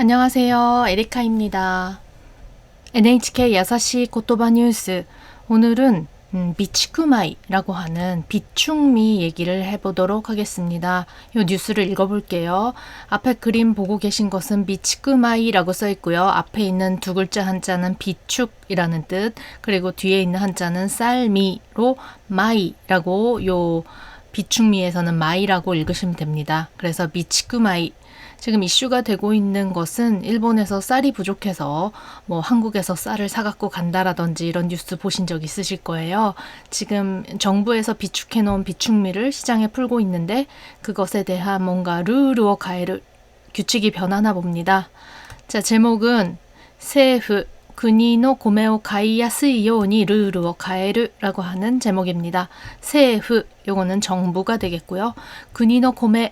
안녕하세요. 에리카입니다. NHK 야사시 고토바 뉴스. 오늘은 음, 미치쿠마이라고 하는 비축미 얘기를 해보도록 하겠습니다. 이 뉴스를 읽어볼게요. 앞에 그림 보고 계신 것은 미치쿠마이라고 써 있고요. 앞에 있는 두 글자 한자는 비축이라는 뜻, 그리고 뒤에 있는 한자는 쌀미로 마이라고 요 비축미에서는 마이라고 읽으시면 됩니다. 그래서 미치쿠마이 지금 이슈가 되고 있는 것은 일본에서 쌀이 부족해서 뭐 한국에서 쌀을 사갖고 간다라든지 이런 뉴스 보신 적 있으실 거예요. 지금 정부에서 비축해 놓은 비축미를 시장에 풀고 있는데 그것에 대한 뭔가 르르어 가에르 규칙이 변하나 봅니다. 자, 제목은 세후 国の米を買いやすいようにルールを変える라고 하는 제목입니다. 세후 요거는 정부가 되겠고요. 国の米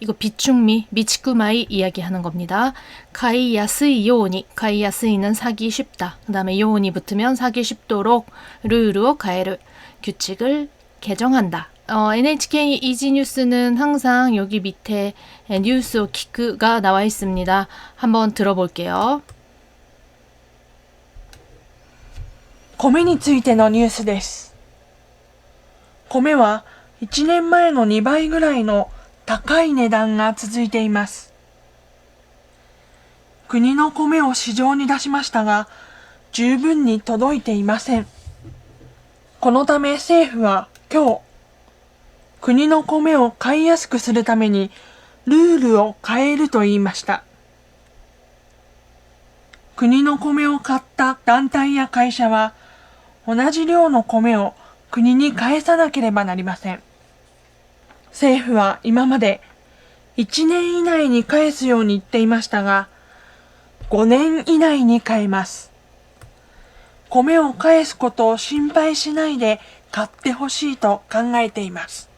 이거 비축미, 미치쿠마이 이야기하는 겁니다. 가이 야스이 요오니, 가이 야스이는 사기 쉽다. 그 다음에 요오니 붙으면 사기 쉽도록 르르오 가에르 규칙을 개정한다. 어, NHK 이지뉴스는 항상 여기 밑에 뉴스 키크가 나와 있습니다. 한번 들어볼게요. 米についてのニュースです。米は1年前の2倍ぐらいの高い値段が続いています。国の米を市場に出しましたが、十分に届いていません。このため政府は今日、国の米を買いやすくするためにルールを変えると言いました。国の米を買った団体や会社は、同じ量の米を国に返さなければなりません。政府は今まで1年以内に返すように言っていましたが、5年以内に返ます。米を返すことを心配しないで買ってほしいと考えています。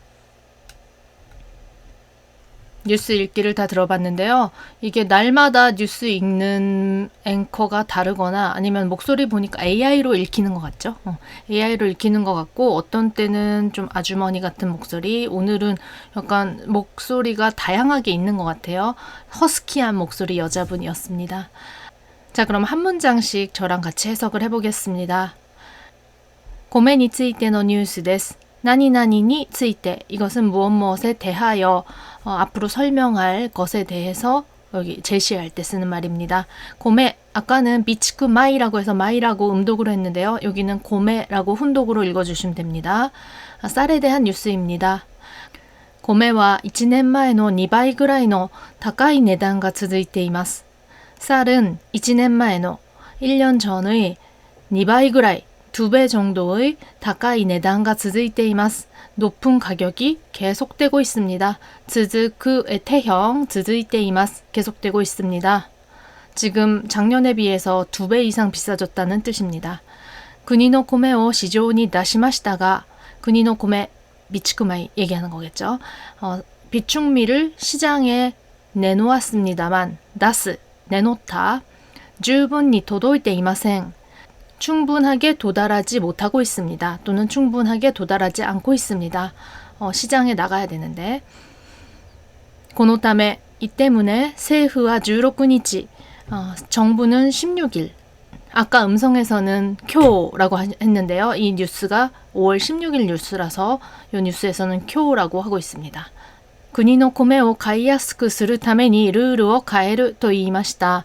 뉴스 읽기를 다 들어봤는데요. 이게 날마다 뉴스 읽는 앵커가 다르거나 아니면 목소리 보니까 AI로 읽히는 것 같죠? 어, AI로 읽히는 것 같고 어떤 때는 좀 아주머니 같은 목소리, 오늘은 약간 목소리가 다양하게 있는 것 같아요. 허스키한 목소리 여자분이었습니다. 자, 그럼 한 문장씩 저랑 같이 해석을 해보겠습니다. 米についてのニュースです。 何々について 이것은 무엇 무엇에 대하여 어, 앞으로 설명할 것에 대해서 여기 제시할 때 쓰는 말입니다. 고메 아까는 미치쿠 마이라고 해서 마이라고 음독으로 했는데요. 여기는 고메라고 훈독으로 읽어주시면 됩니다. 아, 쌀에 대한 뉴스입니다. 米は1年前の2倍ぐらいの高い値段が続いています。 쌀은 1年前の 1년 전의 2倍ぐらい 2배 정도의 高い値段が続いています. 높은 가격이 계속되고 있습니다. 続く의 태형 続いています. 계속되고 있습니다. 지금 작년에 비해서 2배 이상 비싸졌다는 뜻입니다. 国の米を市場に出しましたが, 国の米 미치쿠마이 얘기하는 거겠죠. 어, 비축미를 시장에 내놓았습니다만, 다스 내놓다, 十分に届いていません. 충분하게 도달하지 못하고 있습니다. 또는 충분하게 도달하지 않고 있습니다. 어, 시장에 나가야 되는데. このため, 이 때문에 政府は16日, 어, 정부는 16일, 아까 음성에서는 쿄라고 하- 했는데요. 이 뉴스가 5월 16일 뉴스라서 이 뉴스에서는 쿄라고 하고 있습니다. 国の米を買いやすくするためにルールを変えると言いました。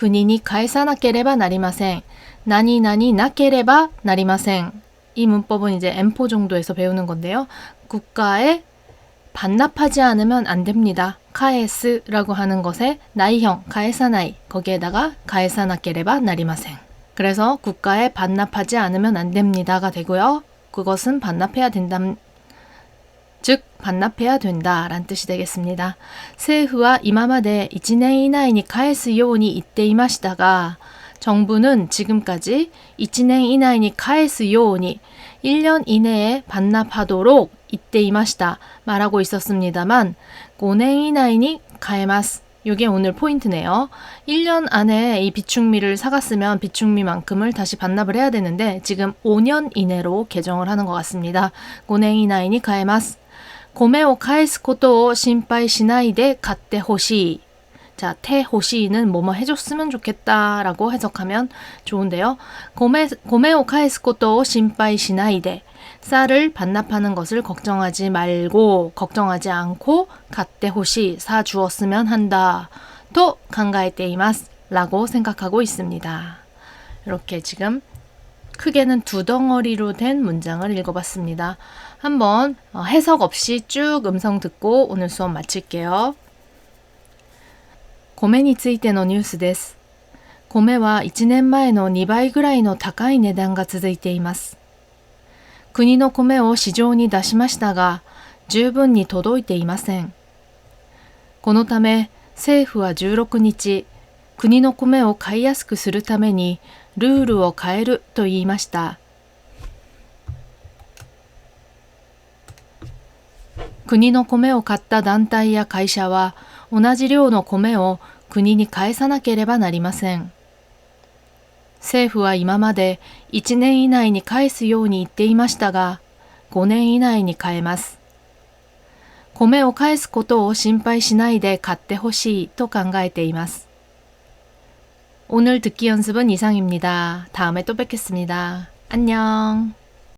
군인이 가해사나케레바 나리마생 나니 나니 나케레바 나리마생 이 문법은 이제 M4 정도에서 배우는 건데요. 국가에 반납하지 않으면 안 됩니다. 카에스라고 하는 것에 나이형 가해사나이 거기에다가 가해사나케레바 나리마생 그래서 국가에 반납하지 않으면 안 됩니다가 되고요. 그것은 반납해야 된다. 즉 반납해야 된다란 뜻이 되겠습니다. 政府は今まで1年以内に返すように言っていましたが 정부는 지금까지 1년 이내에に返すように 1년 이내에 반납하도록 이때이마시다 말하고 있었습니다만 5년 이내에 変えます. 이게 오늘 포인트네요. 1년 안에 이 비축미를 사갔으면 비축미만큼을 다시 반납을 해야 되는데 지금 5년 이내로 개정을 하는 것 같습니다. 5년 이내에 変えます. 米を返すことを心配しないで買ってほしい. 자, 태호시는 뭐뭐 해줬으면 좋겠다라고 해석하면 좋은데요. 고메, 고메오 카에스 것도 심파이 시나이데 쌀을 반납하는 것을 걱정하지 말고 걱정하지 않고 갓대 호시 사 주었으면 한다. 또 강가에테이마스 라고 생각하고 있습니다. 이렇게 지금 크게는 두 덩어리로 된 문장을 읽어봤습니다. 한번 어, 해석 없이 쭉 음성 듣고 오늘 수업 마칠게요. 米についてのニュースです。米は1年前の2倍ぐらいの高い値段が続いています。国の米を市場に出しましたが、十分に届いていません。このため政府は16日、国の米を買いやすくするために ルールを変えると言いました。国の米を買った団体や会社は同じ量の米を国に返さなければなりません。政府は今まで1年以内に返すように言っていましたが、5年以内に変えます。米を返すことを心配しないで買ってほしいと考えています。 오늘 듣기 연습은 이상입니다. 다음에 또 뵙겠습니다. 안녕.